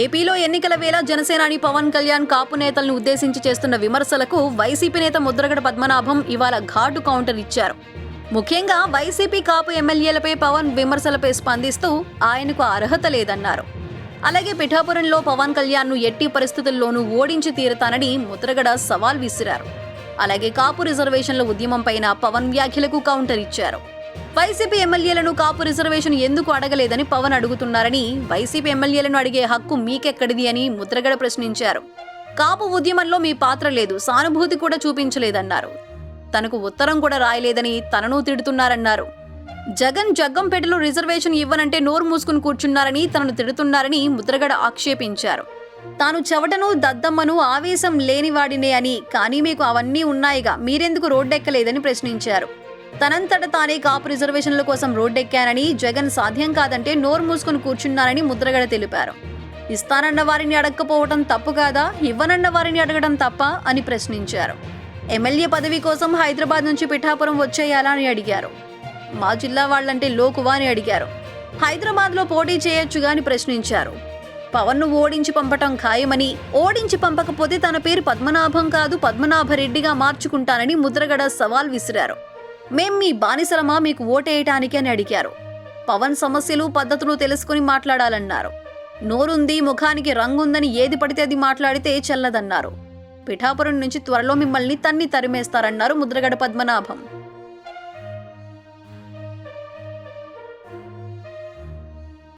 ఏపీలో ఎన్నికల వేళ జనసేనాని పవన్ కళ్యాణ్ కాపు నేతలను ఉద్దేశించి చేస్తున్న విమర్శలకు వైసీపీ నేత ముద్రగడ పద్మనాభం ఇవాళ ఘాటు కౌంటర్ ఇచ్చారు. ముఖ్యంగా వైసీపీ కాపు ఎమ్మెల్యేలపై పవన్ విమర్శలపై స్పందిస్తూ ఆయనకు అర్హత లేదన్నారు. అలాగే పిఠాపురంలో పవన్ కళ్యాణ్ను ఎట్టి పరిస్థితుల్లోనూ ఓడించి తీరుతానని ముద్రగడ సవాల్ విసిరారు. అలాగే కాపు రిజర్వేషన్ల ఉద్యమంపైన పవన్ వ్యాఖ్యలకు కౌంటర్ ఇచ్చారు. వైసీపీ ఎమ్మెల్యేలను కాపు రిజర్వేషన్ ఎందుకు అడగలేదని పవన్ అడుగుతున్నారని వైసీపీ ఎమ్మెల్యేలను అడిగే హక్కు మీకెక్కడిది అని ముద్రగడ ప్రశ్నించారు. కాపు ఉద్యమంలో మీ పాత్ర లేదు సానుభూతి కూడా చూపించలేదన్నారు. తనకు ఉత్తరం కూడా రాయలేదని తనను తిడుతున్నారన్నారు. జగన్ జగ్గంపేటలో రిజర్వేషన్ ఇవ్వనంటే నోరు మూసుకుని కూర్చున్నారని తనను తిడుతున్నారని ముద్రగడ ఆక్షేపించారు. తాను చెవటను దద్దమ్మను ఆవేశం లేనివాడినే అని కానీ మీకు అవన్నీ ఉన్నాయిగా మీరెందుకు రోడ్డెక్కలేదని ప్రశ్నించారు. తనంతట తానే కాపు రిజర్వేషన్ల కోసం రోడ్డెక్కానని జగన్ సాధ్యం కాదంటే నోరు మూసుకుని కూర్చున్నారని ముద్రగడ తెలిపారు. ఇస్తానన్న వారిని అడగకపోవటం తప్పు కాదా? ఇవ్వనన్న వారిని అడగడం తప్ప అని ప్రశ్నించారు. ఎమ్మెల్యే పదవి కోసం హైదరాబాద్ నుంచి పిఠాపురం వచ్చేయాలా అని అడిగారు. మా జిల్లా వాళ్ళంటే లోకువా అని అడిగారు. హైదరాబాద్లో పోటీ చేయొచ్చుగా అని ప్రశ్నించారు. పవన్ను ఓడించి పంపటం ఖాయమని ఓడించి పంపకపోతే తన పేరు పద్మనాభం కాదు పద్మనాభరెడ్డిగా మార్చుకుంటానని ముద్రగడ సవాల్ విసిరారు. మేం మీ బానిసలమా మీకు ఓటేయటానికి అని అడిగారు. పవన్ సమస్యలు పద్ధతులు తెలుసుకుని మాట్లాడాలన్నారు. నోరుంది ముఖానికి రంగుందని ఏది పడితే అది మాట్లాడితే చెల్లదన్నారు. పిఠాపురం నుంచి త్వరలో మిమ్మల్ని తన్ని తరిమేస్తారన్నారు ముద్రగడ పద్మనాభం.